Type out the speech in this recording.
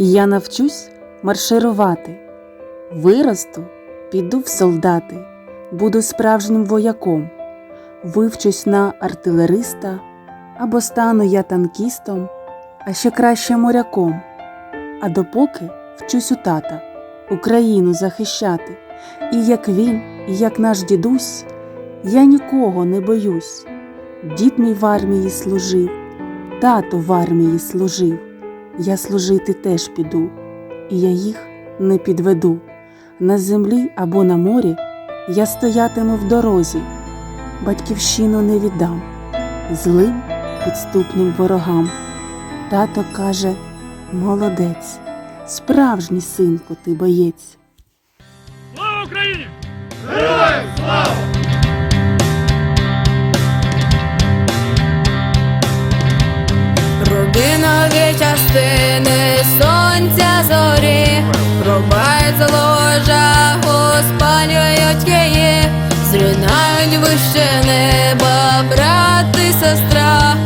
І я навчусь марширувати. Виросту, піду в солдати, буду справжнім вояком, вивчусь на артилериста, або стану я танкістом, а ще краще моряком. А допоки вчусь у тата Україну захищати, і як він, і як наш дідусь, я нікого не боюсь. Дід мій в армії служив, тато в армії служив. Я служити теж піду, і я їх не підведу. На землі або на морі я стоятиму в дорозі, батьківщину не віддам злим підступним ворогам. Тато каже: молодець, справжній синку ти боєць. Слава Україні! Героям слава! З ложа, спалюють її, зрінають вище неба, брат і сестра,